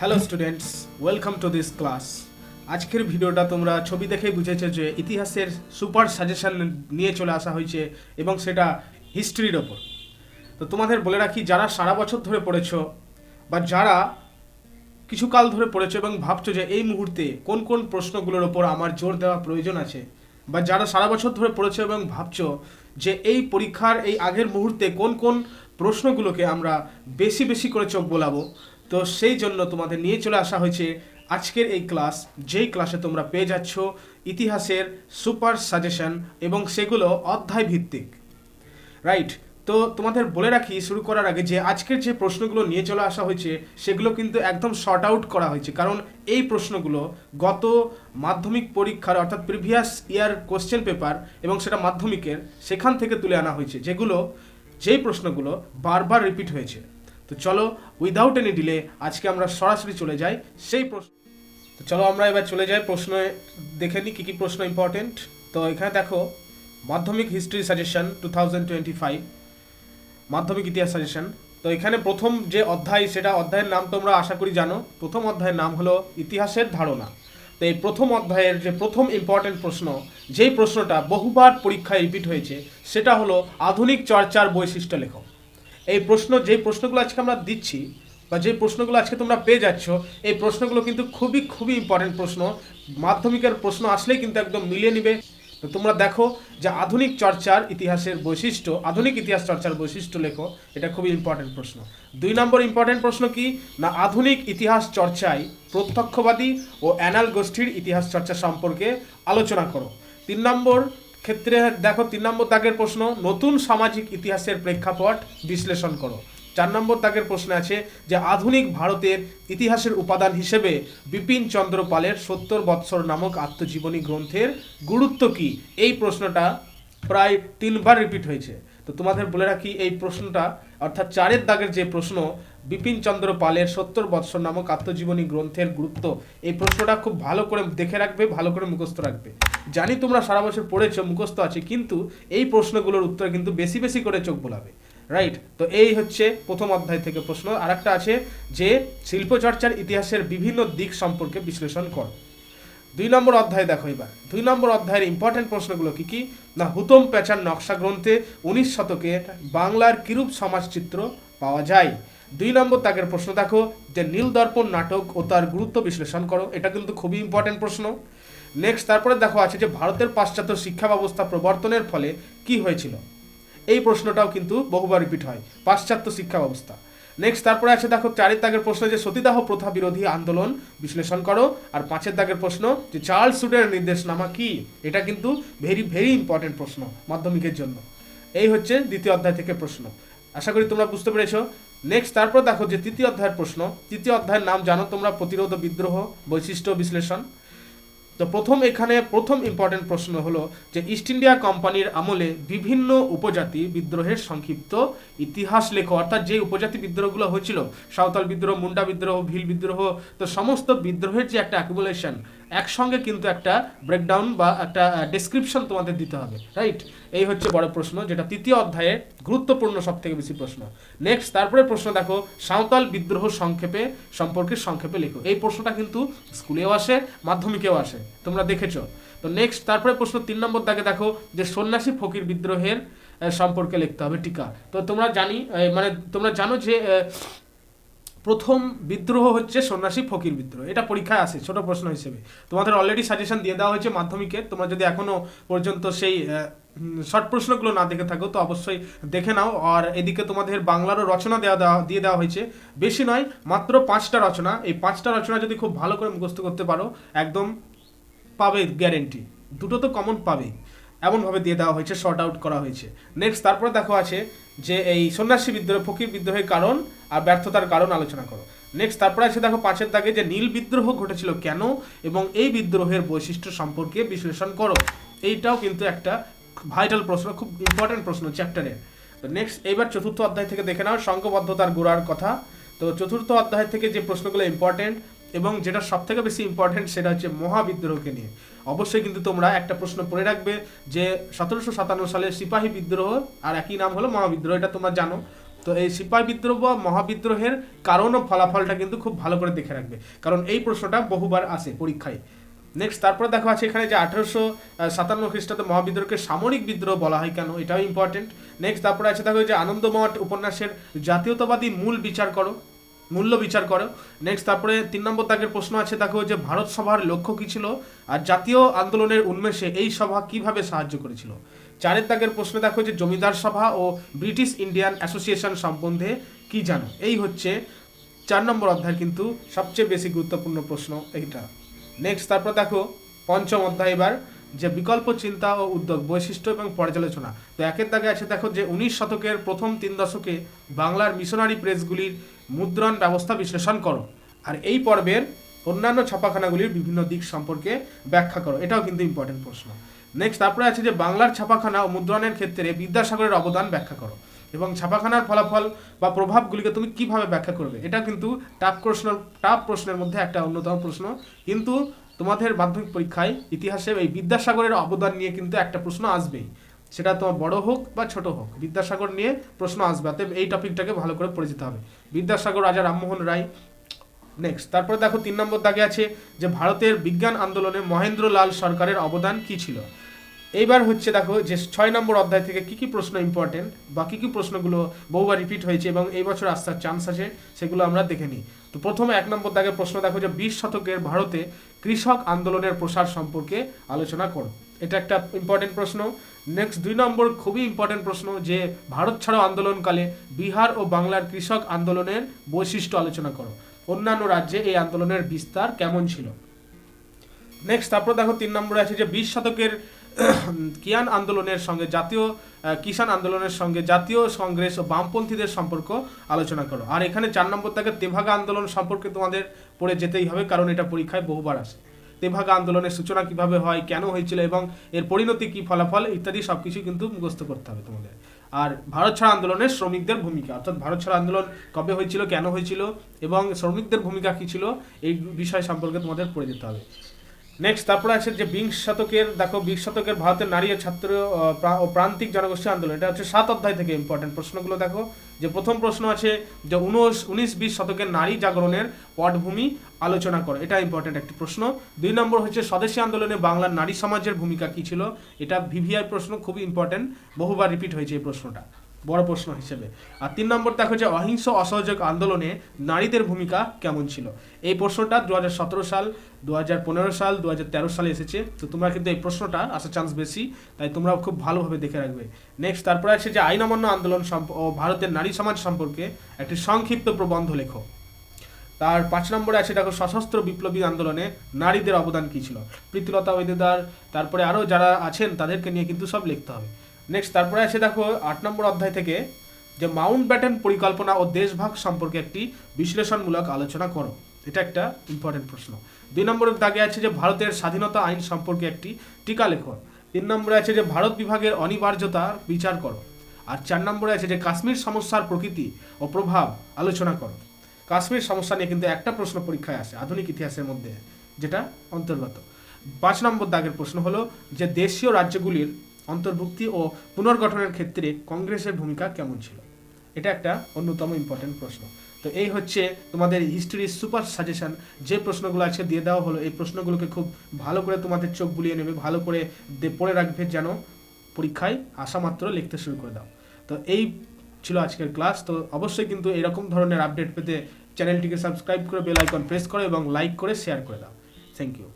Hello students welcome to this class আজকের ভিডিওটা তোমরা ছবি দেখেই বুঝেছ যে ইতিহাসের সুপার সাজেশন নিয়ে চলে আসা হয়েছে এবং সেটা হিস্ট্রির ওপর। তো তোমাদের বলে রাখি, যারা সারা বছর ধরে পড়েছো বা যারা কিছু কাল ধরে পড়েছো এবং ভাবছ যে এই মুহূর্তে কোন কোন প্রশ্নগুলোর ওপর আমার জোর দেওয়া প্রয়োজন আছে, বা যারা সারা বছর ধরে পড়েছো এবং ভাবছ যে এই পরীক্ষার এই আগের মুহূর্তে কোন কোন প্রশ্নগুলোকে আমরা বেশি বেশি করে চোখ বোলাবো তো সেই জন্য তোমাদের নিয়ে চলে আসা হয়েছে আজকের এই ক্লাস। যেই ক্লাসে তোমরা পেয়ে যাচ্ছ ইতিহাসের সুপার সাজেশন এবং সেগুলো অধ্যায় ভিত্তিক রাইট, তো তোমাদের বলে রাখি, শুরু করার আগে যে আজকের যে প্রশ্নগুলো নিয়ে চলে আসা হয়েছে, সেগুলো কিন্তু একদম শর্ট আউট করা হয়েছে। কারণ এই প্রশ্নগুলো গত মাধ্যমিক পরীক্ষার অর্থাৎ প্রিভিয়াস ইয়ার কোশ্চেন পেপার এবং সেটা মাধ্যমিকের, সেখান থেকে তুলে আনা হয়েছে। যেগুলো, যেই প্রশ্নগুলো বারবার রিপিট হয়েছে। তো চলো উইদাউট এনি ডিলে আজকে আমরা সরাসরি চলে যাই সেই প্রশ্ন তো চলো আমরা এবার চলে যাই প্রশ্নে, দেখে নিই কী কী প্রশ্ন ইম্পর্টেন্ট তো এখানে দেখো, Madhyamik history suggestion two thousand twenty five Madhyamik ইতিহাস সাজেশন তো এখানে প্রথম যে অধ্যায়, সেটা অধ্যায়ের নাম তোমরা আশা করি জানো। প্রথম অধ্যায়ের নাম হলো ইতিহাসের ধারণা। তো এই প্রথম অধ্যায়ের যে প্রথম ইম্পর্টেন্ট প্রশ্ন, যেই প্রশ্নটা বহুবার পরীক্ষায় রিপিট হয়েছে, সেটা হলো আধুনিক চর্চার বৈশিষ্ট্য লেখক। এই প্রশ্ন যেই প্রশ্নগুলো আজকে আমরা দিচ্ছি বা যে প্রশ্নগুলো আজকে তোমরা পেয়ে যাচ্ছ, এই প্রশ্নগুলো কিন্তু খুবই খুবই ইম্পর্টেন্ট প্রশ্ন। মাধ্যমিকের প্রশ্ন আসলেই কিন্তু একদম মিলিয়ে নিবে। তো তোমরা দেখো যে আধুনিক চর্চার ইতিহাসের বৈশিষ্ট্য, আধুনিক ইতিহাস চর্চার বৈশিষ্ট্য লেখো, এটা খুবই ইম্পর্টেন্ট প্রশ্ন। দুই নম্বর ইম্পর্টেন্ট প্রশ্ন কি? না, আধুনিক ইতিহাস চর্চায় প্রত্যক্ষবাদী ও অ্যানাল গোষ্ঠীর ইতিহাস চর্চা সম্পর্কে আলোচনা করো। তিন নম্বর ক্ষেত্রে দেখো, তিন নম্বর দাগের প্রশ্ন, নতুন সামাজিক ইতিহাসের প্রেক্ষাপট বিশ্লেষণ করো। চার নম্বর দাগের প্রশ্ন আছে যে, আধুনিক ভারতের ইতিহাসের উপাদান হিসেবে বিপিন চন্দ্র পালের সত্তর বৎসর নামক আত্মজীবনী গ্রন্থের গুরুত্ব কি? এই প্রশ্নটা প্রায় তিনবার রিপিট হয়েছে। তো তোমাদের বলে রাখি, এই প্রশ্নটা অর্থাৎ চারের দাগের যে প্রশ্ন বিপিন চন্দ্র পালের সত্তর বৎসর নামক আত্মজীবনী গ্রন্থের গুরুত্ব এই প্রশ্নটা খুব ভালো করে দেখে রাখবে, ভালো করে মুখস্থ রাখবে। জানি তোমরা সারা বছর পড়েছো, মুখস্থ আছে, কিন্তু এই প্রশ্নগুলোর উত্তর কিন্তু বেশি বেশি করে চোখ বোলাবে। রাইট তো এই হচ্ছে প্রথম অধ্যায় থেকে প্রশ্ন। আর একটা আছে যে শিল্পচর্চার ইতিহাসের বিভিন্ন দিক সম্পর্কে বিশ্লেষণ কর। দুই নম্বর অধ্যায় দেখো এবার। দুই নম্বর অধ্যায়ের ইম্পর্টেন্ট প্রশ্নগুলো কি কি? না, হুতম পেঁচার নকশা গ্রন্থে উনিশ শতকে বাংলার কিরূপ সমাজচিত্র পাওয়া যায়? দুই নম্বর তাকের প্রশ্ন, দেখো যে নীল দর্পণ নাটক ও তার গুরুত্ব বিশ্লেষণ করো, এটা কিন্তু খুবই ইম্পর্টেন্ট প্রশ্ন। নেক্সট তারপরে দেখো আছে যে ভারতের পাশ্চাত্য শিক্ষা ব্যবস্থা প্রবর্তনের ফলে কি হয়েছিল? এই প্রশ্নটাও কিন্তু বহুবার রিপিট হয়, পাশ্চাত্য শিক্ষা ব্যবস্থা। নেক্সট তারপরে আছে দেখো চারের দাগের প্রশ্ন যে সতীদাহ প্রথা বিরোধী আন্দোলন বিশ্লেষণ করো, আর পাঁচের দাগের প্রশ্ন যে চার্লস সুডের নির্দেশনামা কি? এটা কিন্তু ভেরি ভেরি ইম্পর্টেন্ট প্রশ্ন মাধ্যমিকের জন্য। এই হচ্ছে দ্বিতীয় অধ্যায় থেকে প্রশ্ন। আশা করি তোমরা বুঝতে পেরেছ। নেক্সট তারপর দেখো যে তৃতীয় অধ্যায়ের প্রশ্ন। তৃতীয় অধ্যায়ের নাম জানো তোমরা, প্রতিরোধ বিদ্রোহ, বৈশিষ্ট্য বিশ্লেষণ। তো প্রথম এখানে প্রথম ইম্পর্টেন্ট প্রশ্ন হলো যে ইস্ট ইন্ডিয়া কোম্পানির আমলে বিভিন্ন উপজাতি বিদ্রোহের সংক্ষিপ্ত ইতিহাস লেখো। অর্থাৎ যে উপজাতি বিদ্রোহগুলো হয়েছিল, সাঁওতাল বিদ্রোহ, মুন্ডা বিদ্রোহ, ভিল বিদ্রোহ, তো সমস্ত বিদ্রোহের যে একটা অ্যাকুমুলেশন একসঙ্গে কিন্তু একটা ব্রেকডাউন বা একটা ডেসক্রিপশন তোমাদের দিতে হবে রাইট এই হচ্ছে বড় প্রশ্ন, যেটা তৃতীয় অধ্যায়ে গুরুত্বপূর্ণ সব থেকে বেশি প্রশ্ন। নেক্সট তারপরে প্রশ্ন দেখো, সাঁওতাল বিদ্রোহ সংক্ষেপে সম্পর্কে সংক্ষেপে লেখো। এই প্রশ্নটা কিন্তু স্কুলেও আসে, মাধ্যমিকেও আসে, তোমরা দেখেছ। তো নেক্সট তারপরে প্রশ্ন তিন নম্বর দাগে দেখো, যে সন্ন্যাসী ফকির বিদ্রোহের সম্পর্কে লিখতে হবে টিকা। তো তোমরা জানি মানে তোমরা জানো যে প্রথম বিদ্রোহ হচ্ছে সন্ন্যাসী ফকির বিদ্রোহ। এটা পরীক্ষায় আসে, ছোট প্রশ্ন হিসেবে। তোমাদের অলরেডি সাজেশন দিয়ে দেওয়া হয়েছে মাধ্যমিকে তোমরা যদি এখনও পর্যন্ত সেই শর্ট প্রশ্নগুলো না দেখে থাকো, তো অবশ্যই দেখে নাও। আর এদিকে তোমাদের বাংলারও রচনা দেওয়া দেওয়া, দিয়ে দেওয়া হয়েছে। বেশি নয়, মাত্র পাঁচটা রচনা। এই পাঁচটা রচনা যদি খুব ভালো করে মুখস্থ করতে পারো, একদম পাবে গ্যারেন্টি দুটো তো কমন পাবেই। এমনভাবে দিয়ে দেওয়া হয়েছে শর্ট আউট করা হয়েছে। নেক্সট তারপরে দেখো আছে যে এই সন্ন্যাসী বিদ্রোহ, ফকির বিদ্রোহের কারণ আর ব্যর্থতার কারণ আলোচনা করো। নেক্সট তারপরে আছে দেখো পাঁচের দাগে যে নীল বিদ্রোহ ঘটেছিল কেন এবং এই বিদ্রোহের বৈশিষ্ট্য সম্পর্কে বিশ্লেষণ করো। এইটাও কিন্তু একটা ভাইটাল প্রশ্ন, খুব ইম্পর্টেন্ট প্রশ্ন চ্যাপ্টারের নেক্সট এইবার চতুর্থ অধ্যায় থেকে দেখে নাও সংঘবদ্ধতার গোড়ার কথা। তো চতুর্থ অধ্যায় থেকে যে প্রশ্নগুলো ইম্পর্টেন্ট এবং যেটা সব থেকে বেশি ইম্পর্টেন্ট সেটা হচ্ছে মহাবিদ্রোহকে নিয়ে। অবশ্যই কিন্তু তোমরা একটা প্রশ্ন পড়ে রাখবে যে সতেরোশো সাতান্ন সালে সিপাহী বিদ্রোহ আর একই নাম হলো মহাবিদ্রোহ, এটা তোমরা জানো। তো এই সিপাহী বিদ্রোহ বা মহাবিদ্রোহের কারণ ও ফলাফলটা কিন্তু খুব ভালো করে দেখে রাখবে। কারণ এই প্রশ্নটা বহুবার আসে পরীক্ষায়। নেক্সট তারপরে দেখো আছে এখানে যে আঠারোশো সাতান্ন খ্রিস্টাব্দে মহাবিদ্রোহকে সামরিক বিদ্রোহ বলা হয় কেন? এটাও ইম্পর্টেন্ট নেক্সট তারপরে আছে দেখো যে আনন্দমঠ উপন্যাসের জাতীয়তাবাদী মূল বিচার করো, মূল্য বিচার করো। নেক্সট তারপরে তিন নম্বর দাগের প্রশ্ন আছে দেখো যে ভারত সভার লক্ষ্য কী ছিল? আর জাতীয় আন্দোলনের উন্মেষে এই সভা কীভাবে সাহায্য করেছিল? চারের দাগের প্রশ্ন দেখো যে জমিদার সভা ও ব্রিটিশ ইন্ডিয়ান অ্যাসোসিয়েশন সম্বন্ধে কি জানো? এই হচ্ছে চার নম্বর অধ্যায় কিন্তু সবচেয়ে বেশি গুরুত্বপূর্ণ প্রশ্ন এইটা। নেক্সট তারপর দেখো পঞ্চম অধ্যায় এবার, যে বিকল্প চিন্তা ও উদ্যোগ, বৈশিষ্ট্য এবং পর্যালোচনা। তো একের দাগে আছে দেখো যে উনিশ শতকের প্রথম তিন দশকে বাংলার মিশনারি প্রেসগুলির মুদ্রণ ব্যবস্থা বিশ্লেষণ করো। আর এই পর্বের অন্যান্য ছাপাখানাগুলির বিভিন্ন দিক সম্পর্কে ব্যাখ্যা করো। এটাও কিন্তু ইম্পর্টেন্ট প্রশ্ন। নেক্সট তারপরে আছে যে বাংলার ছাপাখানা ও মুদ্রণের ক্ষেত্রে বিদ্যাসাগরের অবদান ব্যাখ্যা করো। এবং ছাপাখানার ফলাফল বা প্রভাবগুলিকে তুমি কীভাবে ব্যাখ্যা করবে? এটা কিন্তু টাফ প্রশ্ন টাফ প্রশ্নের মধ্যে একটা অন্যতম প্রশ্ন। কিন্তু তোমাদের মাধ্যমিক পরীক্ষায় ইতিহাসে এই বিদ্যাসাগরের অবদান নিয়ে কিন্তু একটা প্রশ্ন আসবেই। সেটা তোমার বড় হোক বা ছোট হোক, বিদ্যাসাগর নিয়ে প্রশ্ন আসবে। অতএব এই টপিকটাকে ভালো করে পড়ে যেতে হবে। বিদ্যাসাগর রাজা রামমোহন রায়। নেক্সট তারপরে দেখো তিন নম্বর দাগে আছে যে ভারতের বিজ্ঞান আন্দোলনে মহেন্দ্রলাল সরকারের অবদান কি ছিল? এইবার হচ্ছে দেখো যে ছয় নম্বর অধ্যায় থেকে কি কি প্রশ্ন ইম্পর্টেন্ট বা কী কী প্রশ্নগুলো বহুবার রিপিট হয়েছে এবং এই বছর আসার চান্স আছে, সেগুলো আমরা দেখে নিই। তো প্রথমে এক নম্বর দাগের প্রশ্ন দেখো যে বিশ শতকের ভারতে কৃষক আন্দোলনের প্রসার সম্পর্কে আলোচনা করো। এটা একটা ইম্পর্টেন্ট প্রশ্ন। নেক্সট দুই নম্বর খুবই ইম্পর্টেন্ট প্রশ্ন যে ভারত ছাড়ো আন্দোলনকালে বিহার ও বাংলার কৃষক আন্দোলনের বৈশিষ্ট্য আলোচনা করো। অন্যান্য রাজ্যে এই আন্দোলনের বিস্তার কেমন ছিল? নেক্সট তারপর দেখো তিন নম্বরে আছে যে বিশ শতকের কিয়ান আন্দোলনের সঙ্গে জাতীয় কিষাণ আন্দোলনের সঙ্গে জাতীয় কংগ্রেস ও বামপন্থীদের সম্পর্ক আলোচনা করো। আর এখানে চার নম্বর থেকে তেভাগা আন্দোলন সম্পর্কে তোমাদের পড়ে যেতেই হবে, কারণ এটা পরীক্ষায় বহুবার আসে। তেভাগা আন্দোলনের সূচনা কীভাবে হয়, কেন হয়েছিল এবং এর পরিণতি কি ফলাফল ইত্যাদি সব সবকিছু কিন্তু মুখস্থ করতে হবে তোমাদের। আর ভারত ছাড়া আন্দোলনের শ্রমিকদের ভূমিকা, অর্থাৎ ভারত ছাড়া আন্দোলন কবে হয়েছিল, কেন হয়েছিল এবং শ্রমিকদের ভূমিকা কী ছিল, এই বিষয় সম্পর্কে তোমাদের পড়ে যেতে হবে। নেক্সট তারপরে আছে যে বিংশ শতকের, দেখো, বিশ শতকের ভারতের নারী ও ছাত্র, ও প্রান্তিক জনগোষ্ঠী আন্দোলন। এটা হচ্ছে সাত অধ্যায় থেকে ইম্পর্টেন্ট প্রশ্নগুলো দেখো। যে প্রথম প্রশ্ন আছে যে উনিশ উনিশ, বিশ শতকের নারী জাগরণের পটভূমি আলোচনা করো। এটা ইম্পর্টেন্ট একটি প্রশ্ন। দুই নম্বর হচ্ছে স্বদেশী আন্দোলনে বাংলার নারী সমাজের ভূমিকা কী ছিল? এটা ভিভিআই প্রশ্ন, খুবই ইম্পর্টেন্ট বহুবার রিপিট হয়েছে এই প্রশ্নটা। বড় প্রশ্ন হিসেবে। আর তিন নম্বর দেখো যে অহিংস অসহযোগ আন্দোলনে নারীদের ভূমিকা কেমন ছিল? এই প্রশ্নটা দু হাজার সতেরো সাল দু হাজার পনেরো সাল দু হাজার তেরো সালে এসেছে। তো তোমরা কিন্তু এই প্রশ্নটা আসার চান্স বেশি, তাই তোমরা খুব ভালোভাবে দেখে রাখবে। নেক্সট তারপরে আছে যে আইন অমান্য আন্দোলন ও ভারতের নারী সমাজ সম্পর্কে একটি সংক্ষিপ্ত প্রবন্ধ লেখো। তার পাঁচ নম্বরে আছে দেখো, সশস্ত্র বিপ্লবী আন্দোলনে নারীদের অবদান কী ছিল? প্রীতিলতা ওয়েদেদার, তারপরে আরও যারা আছেন, তাদেরকে নিয়ে কিন্তু সব লিখতে হবে। নেক্সট তারপরে আছে দেখো আট নম্বর অধ্যায় থেকে যে মাউন্ট ব্যাটেন পরিকল্পনা ও দেশভাগ সম্পর্কে একটি বিশ্লেষণমূলক আলোচনা করো। এটা একটা ইম্পর্টেন্ট প্রশ্ন। দুই নম্বরের দাগে আছে যে ভারতের স্বাধীনতা আইন সম্পর্কে একটি টিকা লেখো। তিন নম্বরে আছে যে ভারত বিভাগের অনিবার্যতার বিচার করো। আর চার নম্বরে আছে যে কাশ্মীর সমস্যার প্রকৃতি ও প্রভাব আলোচনা করো। কাশ্মীর সমস্যা নিয়ে কিন্তু একটা প্রশ্ন পরীক্ষায় আসে আধুনিক ইতিহাসের মধ্যে, যেটা অন্তর্গত। পাঁচ নম্বর দাগের প্রশ্ন হলো যে দেশীয় রাজ্যগুলির অন্তর্ভুক্তি ও পুনর্গঠনের ক্ষেত্রে কংগ্রেসের ভূমিকা কেমন ছিল? এটা একটা অন্যতম ইম্পর্টেন্ট প্রশ্ন। তো এই হচ্ছে তোমাদের হিস্ট্রির সুপার সাজেশন যে প্রশ্নগুলো আছে দিয়ে দেওয়া হলো, এই প্রশ্নগুলোকে খুব ভালো করে তোমাদের চোখ বুলিয়ে নেবে, ভালো করে পড়ে রাখবে যেন পরীক্ষায় আসা মাত্র লিখতে শুরু করে দাও। তো এই ছিল আজকের ক্লাস তো অবশ্যই কিন্তু এরকম ধরনের আপডেট পেতে চ্যানেলটিকে সাবস্ক্রাইব করে বেল আইকন প্রেস করো এবং লাইক করে শেয়ার করে দাও। Thank you